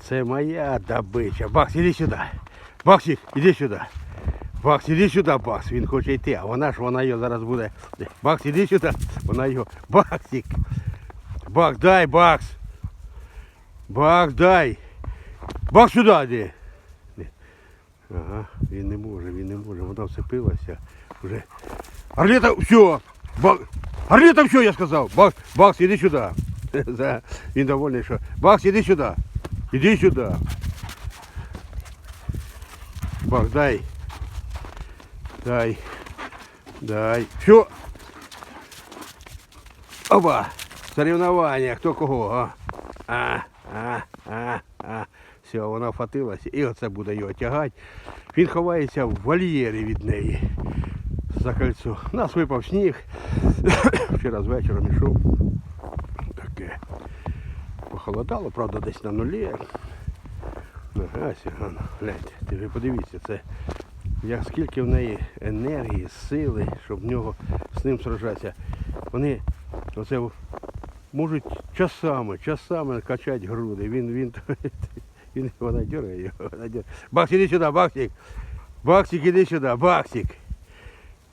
Це моя добича. Бакс, іди сюди. Баксик, іди сюди. Бакс, іди сюди, Бакс. Він хоче йти, а вона ж вона його зараз буде. Бакс, іди сюди. Вона його. Баксик. Бакс, дай, Бакс. Бакс, дай. Бакс сюди йди. Ага, він не може, він не може. Вона вцепилася. Вже. Орлета, все. Бак... Орлета, все, я сказав. Бакс, Бакс, іди сюди. За- Він довольний, що. Бакс, іди сюди. Іди сюди. Бакс, дай. Дай. Дай. Все. Оба. Соревновання, хто кого, а? А, а, а, а. Все, вона вхватилася і оце буде його тягати. Він ховається в вольєрі від неї за кольцо. Нас випав сніг. Вчора з вечором йшов. Таке. Похолодало, правда, десь на нулі. Сігано. Гляньте, ви подивіться, це як скільки в неї енергії, сили, щоб в нього з ним сражатися. Вони оце можуть часами, часами качати груди. Він, він, він, вона дергає його, вона дергає. Баксик, іди сюди, Баксик. Баксик, іди сюди, Баксик.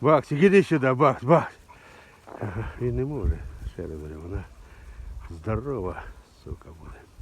Баксик, іди сюди, Бакс, Бакс. Він не може. Ще раз вона здорова, ссылка буде.